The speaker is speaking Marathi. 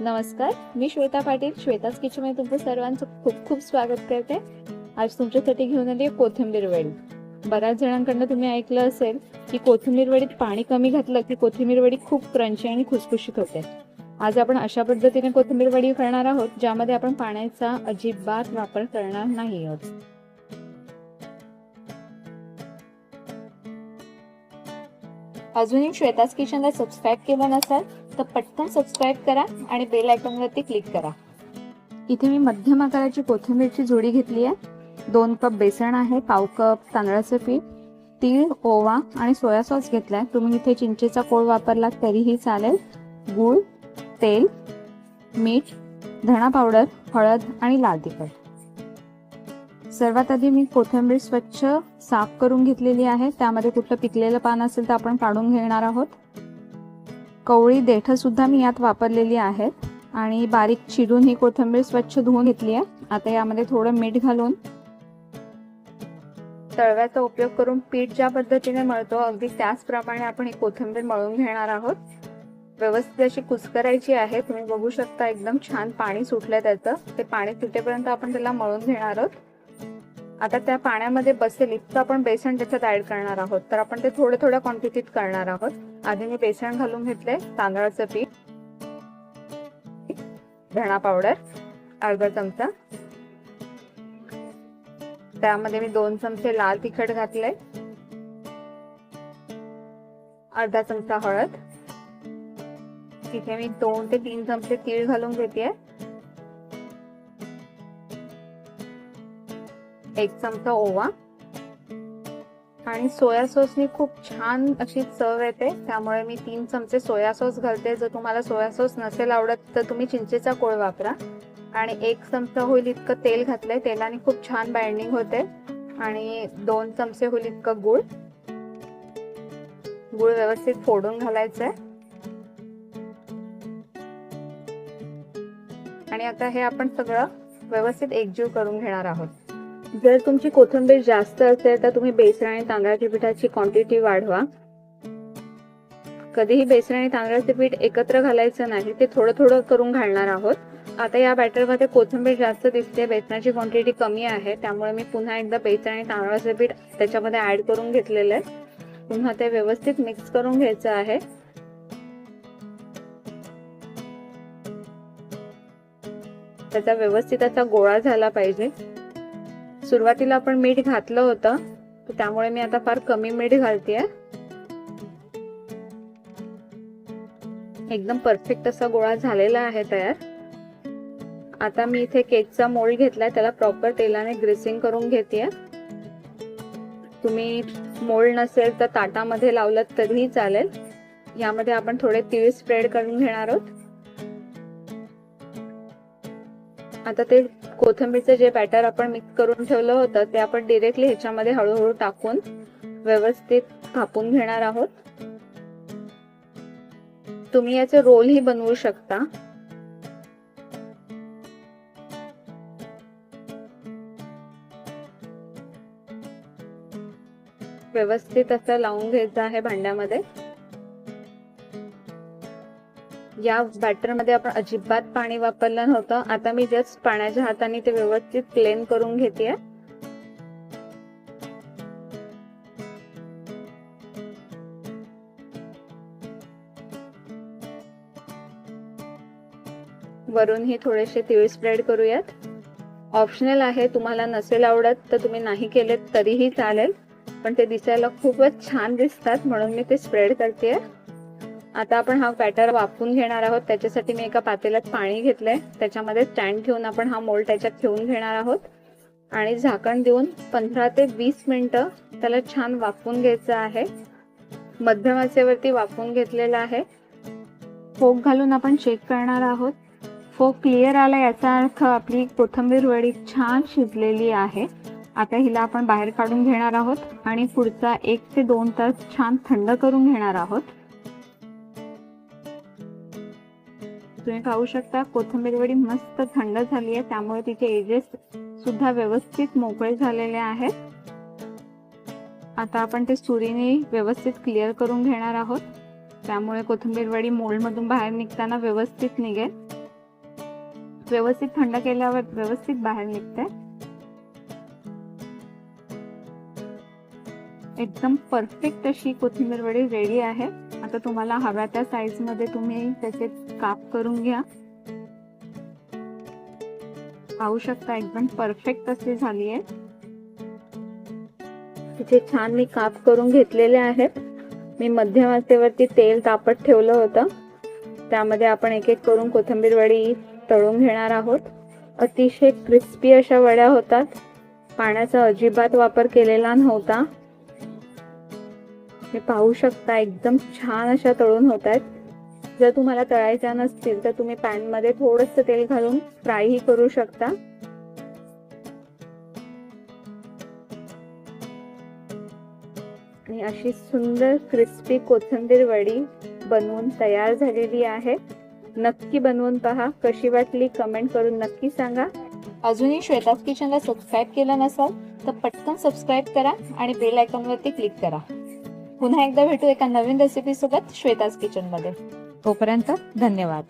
नमस्कार मी श्वेता पाटील श्वेताच किचनमध्ये तुमचं सर्वांचं खूप खूप स्वागत करते. आज तुमच्यासाठी घेऊन आली आहे कोथिंबीर वडी. बऱ्याच जणांकडनं तुम्ही ऐकलं असेल की कोथिंबीर वडीत पाणी कमी घातलं की कोथिंबीर वडी खूप क्रंची आणि खुसखुशीत होते. आज आपण अशा पद्धतीने कोथिंबीर वडी करणार आहोत ज्यामध्ये आपण पाण्याचा अजिबात वापर करणार नाही आहोत अजूनही श्वेताच किचनला सबस्क्राईब केलं नसेल तर पटकन सबस्क्राईब करा आणि बेल आयकॉनवरती क्लिक करा. इथे मी मध्यम आकाराची कोथिंबीरची जोडी घेतली आहे. दोन कप बेसन आहे पाव कप तांदळाचं पीठ तीळ ओवा आणि सोया सॉस घेतलाय. तुम्ही इथे चिंचेचा कोळ वापरला तरीही चालेल. गूळ तेल मीठ धणा पावडर हळद आणि लाल तिखट. सर्वात आधी मी कोथिंबीर स्वच्छ साफ करून घेतलेली आहे. त्यामध्ये कुठलं पिकलेलं पान असेल तर आपण काढून घेणार आहोत. कवळी देठंसुद्धा मी यात वापरलेली आहेत. आणि बारीक चिरून ही कोथिंबीर स्वच्छ धुवून घेतली आहे. आता यामध्ये थोडं मीठ घालून तळव्याचा उपयोग करून पीठ ज्या पद्धतीने मळतो अगदी त्याचप्रमाणे आपण ही कोथिंबीर मळून घेणार आहोत. व्यवस्थित अशी कुस्करायची आहे. तुम्ही बघू शकता एकदम छान पाणी सुटलंय त्याचं. ते पाणी सुटेपर्यंत आपण त्याला मळून घेणार आहोत. आता त्या पाण्यामध्ये बसेल इतकं आपण बेसन त्याच्यात ऍड करणार आहोत. तर आपण ते थोडं थोड्या क्वांटिटीत करणार आहोत. आधी मी बेसन घालून घेतले तांदळाचं पीठ धणा पावडर अर्धा चमचा. त्यामध्ये मी दोन चमचे लाल तिखट घातले अर्धा चमचा हळद. तिथे मी दोन ते तीन चमचे तीळ घालून घेते. एक चमचा ओवा. आणि सोया सॉसनी खूप छान अशी चव येते. त्यामुळे मी तीन चमचे सोया सॉस घालते. जर तुम्हाला सोया सॉस नसेल आवडत तर तुम्ही चिंचेचा कोळ वापरा. आणि एक चमचा होईल इतकं तेल घातलंय. तेलाने खूप छान बाइंडिंग होते. आणि दोन चमचे होईल इतकं गुळ. गुळ व्यवस्थित फोडून घालायचंय. आणि आता हे आपण सगळं व्यवस्थित एकजीव करून घेणार आहोत. जर तुमची कोथिंबीर जास्त असेल तर तुम्ही बेसन आणि तांदळाच्या पिठाची क्वांटिटी वाढवा. कधीही बेसन आणि तांदळाचे पीठ एकत्र घालायचं नाही ते थोडं थोडं करून घालणार आहोत. आता या बॅटरमध्ये कोथिंबीर जास्त दिसते बेसनाची क्वांटिटी कमी आहे त्यामुळे मी पुन्हा एकदा बेसन आणि तांदळाचं पीठ त्याच्यामध्ये ऍड करून घेतलेलं आहे. पुन्हा ते व्यवस्थित मिक्स करून घ्यायचं आहे. त्याचा व्यवस्थित असा गोळा झाला पाहिजे. सुरुवातीला आपण मीठ घातलं होतं त्यामुळे मी आता फार कमी मीठ घालते एकदम परफेक्ट असा गोळा झालेला आहे तयार. आता मी इथे केकचा मोल्ड घेतलाय त्याला प्रॉपर तेलाने ग्रेसिंग करून घेते तुम्ही मोल्ड नसेल तर ताटामध्ये लावलं तरीही चालेल. यामध्ये आपण थोडे तीळ स्प्रेड करून घेणार आहोत. आता ते कोथिंबीरचं जे बॅटर आपण मिक्स करून ठेवलं होतं ते आपण डिरेक्टली ह्याच्यामध्ये हळूहळू टाकून व्यवस्थित कापून घेणार आहोत. तुम्ही याचे रोलही बनवू शकता. व्यवस्थित असं लावून घ्यायचं आहे भांड्यामध्ये. या बॅटरमध्ये आपण अजिबात पाणी वापरलं नव्हतं. आता मी जस्ट पाण्याच्या हाताने ते व्यवस्थित क्लेन करून घेते वरून ही थोडेसे तिळ स्प्रेड करूयात. ऑप्शनल आहे तुम्हाला नसेल आवडत तर तुम्ही नाही केलेत तरीही चालेल. पण ते दिसायला खूपच छान दिसतात म्हणून मी ते स्प्रेड करते आता आपण हा बॅटर वाफवून घेणार आहोत. त्याच्यासाठी मी एका पातेल्यात पाणी घेतलंय. त्याच्यामध्ये स्टँड ठेवून आपण हा मोल्ड त्याच्यात ठेवून घेणार आहोत. आणि झाकण देऊन पंधरा ते वीस मिनिटं त्याला छान वाफवून घ्यायचं आहे. मध्यम आचेवरती वाफवून घेतलेला आहे. फोक घालून आपण चेक करणार आहोत. फोक क्लिअर आला याचा अर्थ आपली कोथंबीर वडी छान शिजलेली आहे. आता हिला आपण बाहेर काढून घेणार आहोत आणि पुढचा एक ते दोन तास छान थंड करून घेणार आहोत. तुम्ही पाहू शकता. कोथिंबीर वडी मस्त थंड झाली आहे त्यामुळे तिचे एजेस सुद्धा व्यवस्थित मोकळे झालेले आहेत. आता आपण ते सुरीने व्यवस्थित क्लिअर करून घेणार आहोत. त्यामुळे कोथिंबीर वडी मोल्डमधून बाहेर निघताना व्यवस्थित निघेल. व्यवस्थित थंड केल्यावर व्यवस्थित बाहेर निघते. एकदम परफेक्ट अशी कोथिंबीर वडी रेडी आहे. आता तुम्हाला हव्या त्या साईजमध्ये तुम्ही त्याचे काप करून घ्या. पाहू शकता एकदम परफेक्ट अशी झाली आहे. तिथे छान मी काप करून घेतलेले आहेत मी मध्यम आचेवरती तेल तापत ठेवलं होतं. त्यामध्ये आपण एक एक करून कोथिंबीर वडी तळून घेणार आहोत. अतिशय क्रिस्पी अशा वड्या होतात. पाण्याचा अजिबात वापर केलेला नव्हता. हे पाहू शकता एकदम छान अशा तळून होत आहेत. जर तुम्हाला तळायच्या नसतील तर तुम्ही पॅनमध्ये थोडस तेल घालून फ्रायही करू शकता. आणि अशी सुंदर क्रिस्पी कोथिंबीर वडी बनवून तयार झालेली आहे. नक्की बनवून पहा कशी वाटली कमेंट करून नक्की सांगा. अजूनही श्वेताज किचनला सबस्क्राईब केलं नसाल तर पटकन सबस्क्राईब करा आणि बेल आयकॉनवरती क्लिक करा. पुन्हा एकदा भेटू एका नवीन रेसिपी सोबत श्वेताज किचनमध्ये. तोपर्यंत धन्यवाद.